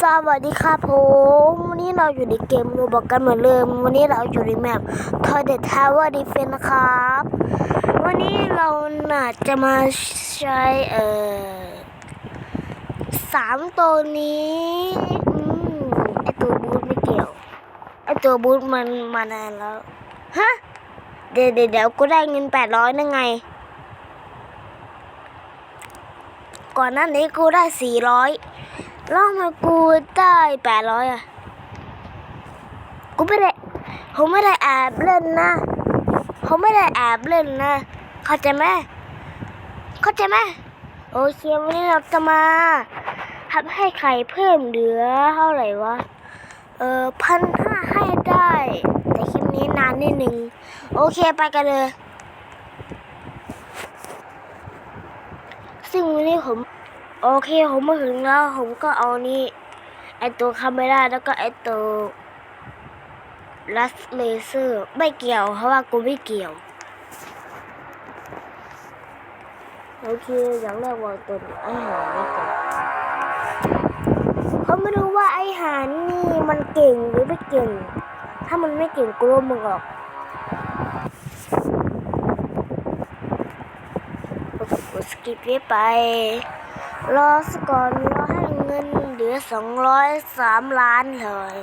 สวัสดีครับผมวันนี้เราอยู่ในเกมรูบอกกันเหมือนเดิมวันนี้เราอยู่ในแมป Toilet Tower Defense นนะครับ วันนี้เราน่าจะมาใช้เอ่อสามตัวนี้อืมไอตัวบูทไม่เกี่ยวไอตัวบูทมันมานานแล้วฮะเดี๋ยวเดี๋ยวกูได้เงินแปดร้อยนั่งไง ก่อนหน้านี้กูได้สี่ร้อย ล้วทำไมากูได้แปดร้อยอะ กูไม่ได้ผมไม่ได้แอบเล่นนะผมไม่ได้แอบเล่นนะ เข้าใจไหมเข้าใจไหมโอเควันนี้เราจะมาทำให้ไข่เพิ่มเหลือเท่าไหร่วะ เออพันห้าให้ได้ แต่คลิปนี้นานนิดนึง โอเคไปกันเลย ซึ่งวันนี้ผม โอเคผมมาถึงแล้ว ผมก็เอานี่ไอตัวคาเมราแล้วก็ไอตัวลัสเลเซอร์ไม่เกี่ยว เพราะว่ากูไม่เกี่ยว โอเค อย่างแรกวางตัวไอหานไว้ก่อนเขาไม่รู้ว่าไอหานนี่มันเก่งหรือไม่เก่ง ถ้ามันไม่เก่งกูรู้มึงออกกดสกิปไป รอสก่อนรอให้เงินเหลือสองร้อยสามล้านเลย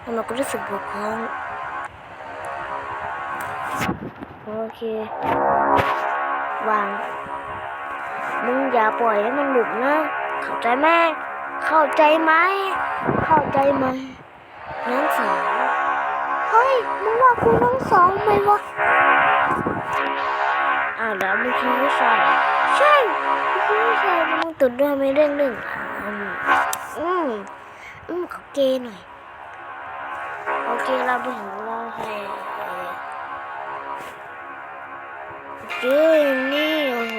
แล้วมันก็รู้สึกบกพร่องโอเควางมึงอย่าปล่อยให้มันหลุดนะ เข้าใจไหมเข้าใจไหมเข้าใจไหมน้องสาวเฮ้ยมึงว่ากูน้องสองไหมวะอ่าแล้วมึงคิดว่าใช่ ใช่มึงคิดว่าใช่มึงตุดด้วยไม่เรื่องหนึ่งอืมอืมอืมโอเคหน่อยโอเคเราไปถึงเราให้โอเคนี่ โอ้โห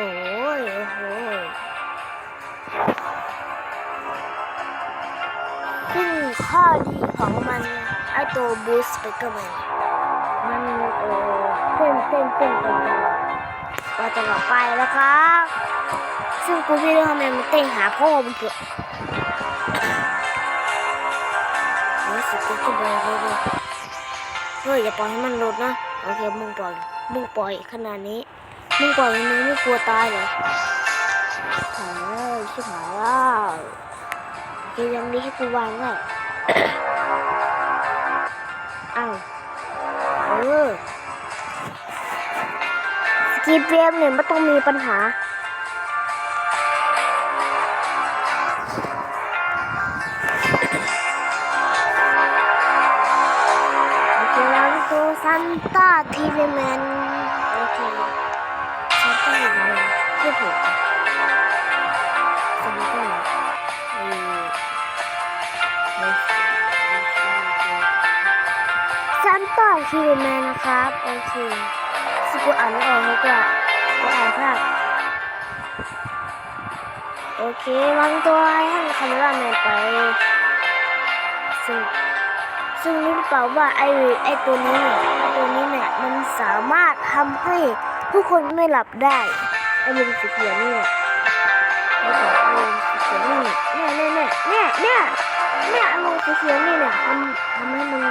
โอ้โหซึ่งข้อดีของมันไอตัวบูสต์ไปก็มันมันเออเต้นเต้นเต้นไปตลอด ไปตลอดไปแล้วครับ ซึ่งกูไม่รู้ทำไมมันเต้นหาพ่อมันเถอะรู้สึกกูจะเบลอเลยเฮ้ยอย่าปล่อยให้มันหลุดนะโอเคมึงปล่อยมึงปล่อยขนาดนี้มึงปล่อยมึงไม่กลัวตายเหรอเฮ้ยชิบหายแล้วโอเคยังดีให้กูวางไว้อ้าวเออ สกีเกมเนี่ยไม่ต้องมีปัญหา โอเคแล้วคือซันต้าทีวีแมนโอเคซันต้าทีวีแมนไม่ถูกซันต้าอืมซันต้าทีวีแมนนะครับ โอเค สกูอ่านไม่ออกแล้วก็กูอ่านพลาดโอเควางตัวให้คาเมราแมนไปซึ่งซึ่งรู้หรือเปล่าว่าไอ้ไอ้ตัวนี้เนี่ยไอตัวนี้เนี่ยมันสามารถทำให้ทุกคนไม่หลับได้ไอ้มันสีเขียวนี่เนี่ยไอ้ตัวไอ้สีเขียวนี่เนี่ยเนี่ยเนี่ยเนี่ยเนี่ยเนี่ยไอ้มันสีเขียวนี่เนี่ยทำทำให้มัน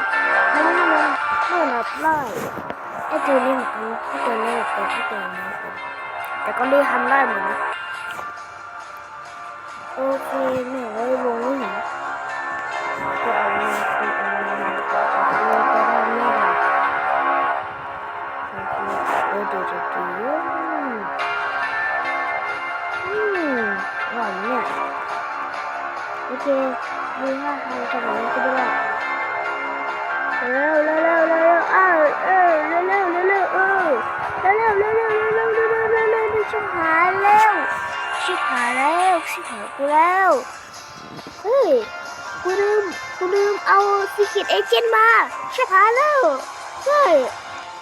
ทำให้มันไม่หลับได้ ถ้าเจอเล่นกูถ้าเจอเล่นกูถ้าเจอเล่นกูแต่ก็ได้ทำได้หมดนะโอเคหนูไว้วงนี้นะก็เอาเงินไปเอาเงินก็เอาเงินไปทำไม่ได้โอ้ดูดูดูอืมหวานเนี้ยโอเคดีมากทำขนาดนี้ก็นด้ เร็วเร็วเร็วเร็วอ้าวเออเร็วเร็วเร็วเร็วเออเร็วเร็วเร็วเร็วเร็วเร็วเร็วเร็วเร็วเร็วชิบหายแล้วชิบหายแล้วชิบหายกูแล้วเฮ้ยกูลืมกูลืมเอาซีคิดเอเจนต์มาช่พาแล้วเฮ้ย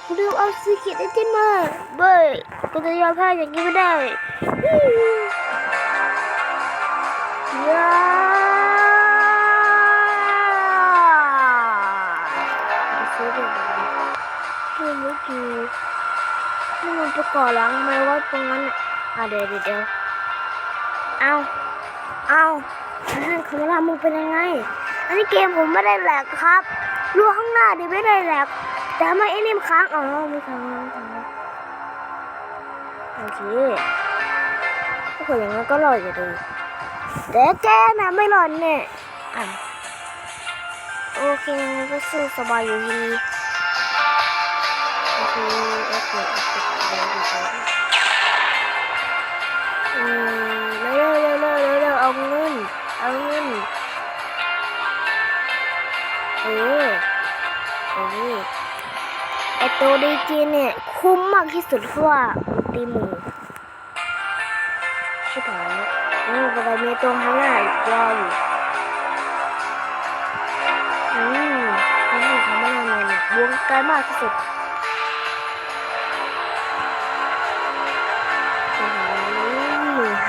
กูลืมเอาซีคิดเอเจนต์มาเบ้ยกูจะยอมแพ้อย่างนี้ไม่ได้ คือนี่มันไปก่อหลังทำไมว่าตรงนั้นอะเดี๋ยวเดี๋ยวเดี๋ยวเอาเอาท่านคาเมล่ามึงเป็นยังไง อันนี้เกมผมไม่ได้แหลกครับรั้วข้างหน้าดิไม่ได้แหลกแต่ทำไมไอ้นี่มันค้างอ๋อไม่ค้างไม่ค้างโอเคถ้าเกิดอย่างนั้นก็รอดอยู่ดีแต่แกนะไม่รอดแน่อะโอเคงั้นก็สู้สบายอยู่ดี ไอตัวดีจีเนี่ย คุ้มมากที่สุดเพราะว่าตีหมูใช่ปะแล้วมันก็มีตัวข้างหน้าอีกรออยู่อืมน้าข้างหน้ามันเนี่ยวงไกลมากที่สุด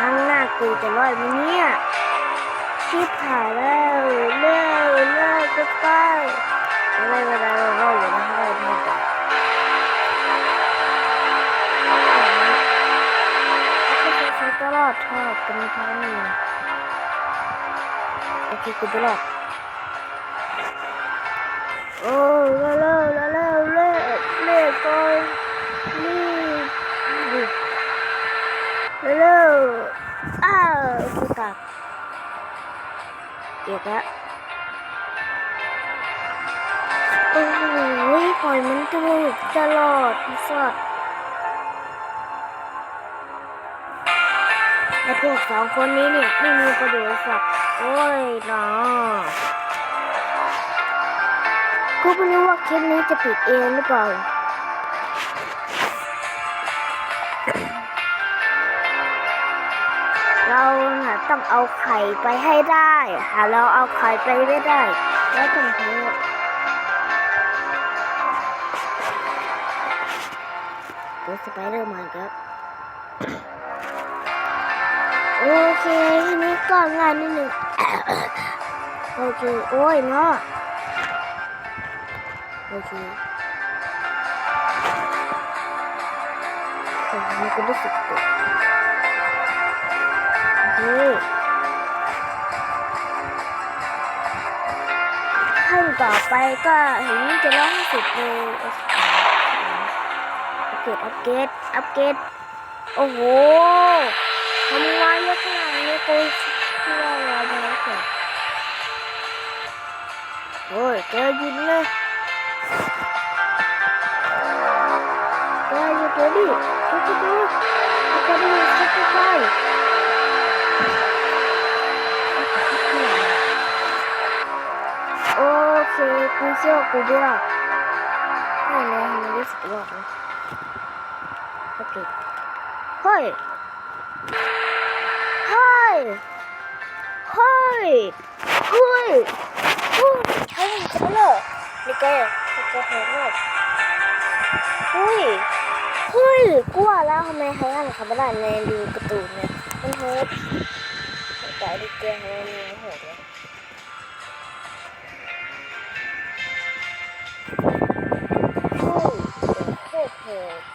ข้างหน้ากูจะรอดไหมเนี่ยชิบหายแล้วเร็วเร็วจะไปไม่เป็นไรเรารอดอยู่นะให้ได้ไม่ได้ฉันก็รอดทอดกันท้ายหนึ่งโอเคกูไปรอดโอ้เร็เร็ว เอียดละโอ้โหปล่อยมันตลอดตลอดอีสัตว์ไอพวกสองคนนี้เนี่ยไม่มีประโยชน์สักโอ้ยนะกูไม่รู้ว่าคลิปนี้จะปิดเองหรือเปล่า เราต้องเอาไข่ไปให้ได้ หาเราเอาไข่ไปไม่ได้แล้วต้องเทตัวสไปเดอร์แมนครับ โอเคทีนี้ก็ง่ายนิดหนึ่งโอเค โอ้ยเนาะโอเคผมมีความรู้สึกตัว นี่ขั้นต่อไปก็เห็นจะร้องสุดเลยอัปเกรดอัปเกรดอัปเกรดโอ้โหทำไมเยอะขนาดนี้กูเชื่อเราไปแล้วเกโอ้ยแกหยินเลยแกหยุดเลยดิหยุดหยุดหยุดแกดิสักใก เคกูเชื่อกูด้วยไม่เลยทำไมรู้สึกรอดนะโอเคเฮ้ยเฮ้ยเฮ้ยเฮ้ยเฮ้ยใช่ใช่เลยนี่แกนี่แกเห็นเลยเฮ้ยเฮ้ยกลัวแล้วทำไมไฮอันเขาไม่ได้ในดูการ์ตูนเนี่ยมันโหดแต่ดิแกทำไมมันโหดวะโโ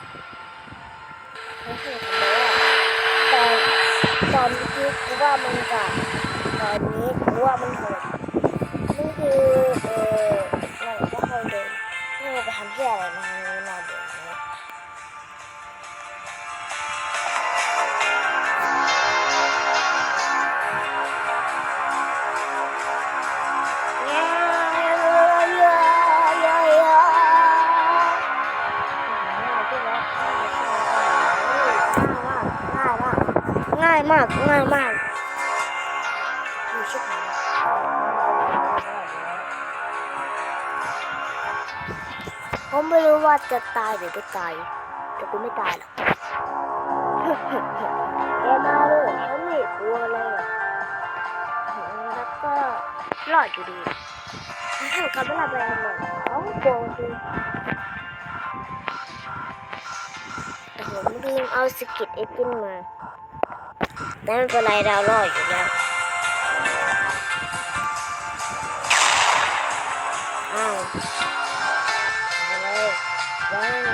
ายมากง่ายมากดูชิบหายผมไม่รู้ว่าจะตายหรือไม่ตายแต่กูไม่ตายหรอกแกมาเลยฉันไม่กลัวเลยแล้วก็รอดอยู่ดีให้กับเวลาไปอันหนึ่งต้องโกงดีแต่ผมลืมเอาสกิทเอ็กซ์มา ไม่เป็นไรเรารอดอยู่แล้วอ้าวมาเลยวาง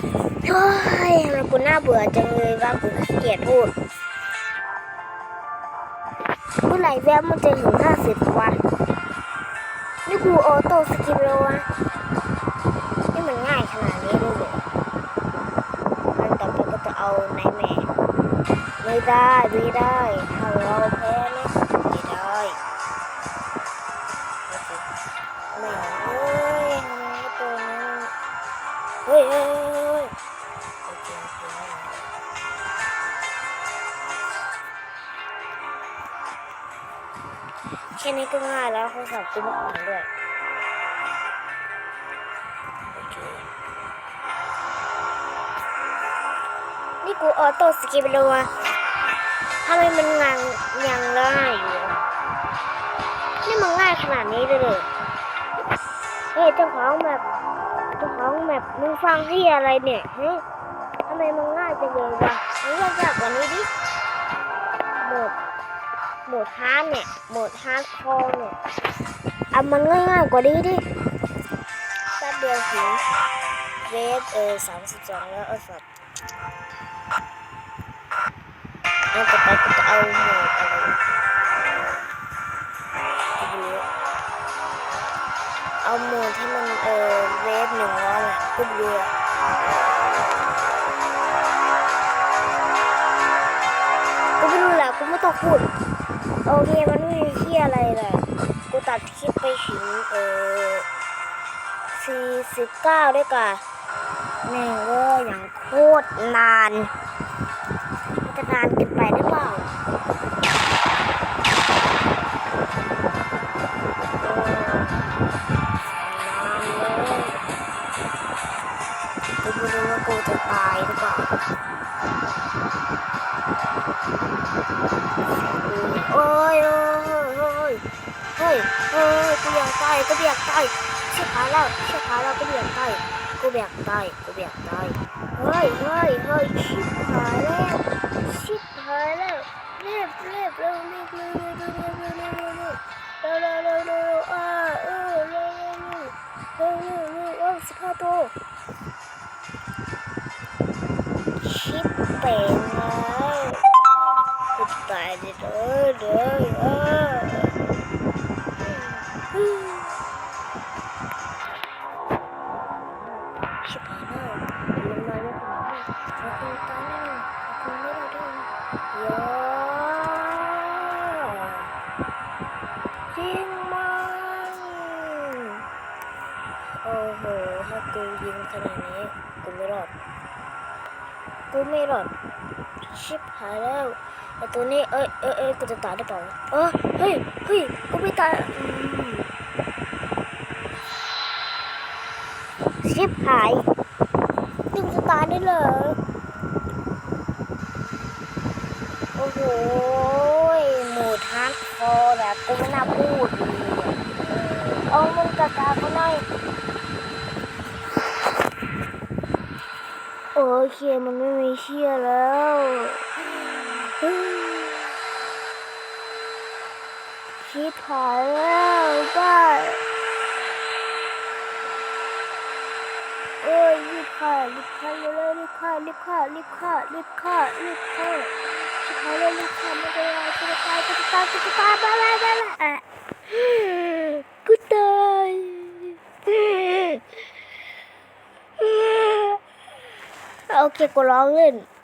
อยู่ตรงนี้ได้กูน่าเบื่อจังเลยว่ากูขี้เกียจพูดเมื่อไหร่แวบมันจะถึงห้าสิบวะนี่กูออโต้สกิปแล้ววะนี่มันง่ายขนาดนี้เลยเหรออันต่อไปก็จะเอาไนแมร์ไม่ได้ไม่ได้ถ้าเราแพ้ไม่ได้ไม่เอ้ยทำไมตัวนั้นเฮ้ย ค่นี้ก็ง่ายแล้วโทรศัพท์กูไม่อ่อนด้วยนี่กูออโต้สกิปเลยวะทำไมมันงานยังง่ายอยู่นี่มันง่ายขนาดนี้เลยเหรอเฮ้ยเจ้าของแบบเจ้าของแบบมึงฟังที่อะไรเนี่ยเฮ้ยทำไมมันง่ายจังเลยวะมึงเล่นยากกว่านี้ดิหมด โหมดฮาร์ดเนี่ย โหมดฮาร์ดคอร์เนี่ยเอามันง่ายๆกว่านี้ดิแป๊บเดียวถึงเวฟเออสามสิบสองแล้วเอาสัตว์แล้วต่อไปก็จะเอาหมดอะไรเอาหมดที่มันเออเวฟหนึ่งร้อยอะก็ดูอะกูไม่รู้แหละกูไม่ต้องพูด โอเคมันไม่มีที่อะไรเลยกูตัดคลิปไปถึงเออสี่สิบเก้าด้วยกันแม่งเว่าอย่างโคตรนานมันจะนานเกินไปหรือเปล่าเออนานเลยกูไม่รู้ว่ากูจะตายหรือเปล่า โอ้ยโอ้ยเฮ้ยเฮ้ยกูอยากตายกูอยากตายเชื่อขาแล้วเชื่อขาแล้วกูอยากตายกูอยากตายกูอยากตายเฮ้ยเฮ้ยเฮ้ยชิบหายแล้วชิบหายแล้วเรียบเรียบเร็วเรียบเร็วเร็วเร็วเร็วเร็วเร็วเร็วเร็วเร็วเร็วเร็วอ่าเออเร็วเร็วเร็วเร็วเร็วเร็วเร็วสิบห้าตัวชิบเป่งแล้วกูจะตาย ไปเด้อเด้อโอ้โห ถ้ากูยิงขนาดนี้ไม่รอด กูไม่รอด ชิบหายแล้ว ไอตัวนี้เอ้ยเอ้ยเอ้ยกูจะตายได้เปล่าเออเฮ้ยเฮ้ยกูไม่ตายชิบหายนี่กูจะตายได้เหรอโอ้โหหมูทาร์ดคอแบบกูไม่น่าพูดเอะเอามันกระจายเขาหน่อยโอเคมันไม่มีเชี่ยแล้ว ชิบหายแล้วบ้าเอ้ยรีบฆ่ารีบฆ่าเร็วๆรีบฆ่ารีบฆ่ารีบฆ่ารีบฆ่ารีบฆ่าชิบหายแล้วรีบฆ่าไม่ได้กูจะตายจะตายจะตายบ้าบ้าบ้าอะกูตายโอเคกูร้องเล่น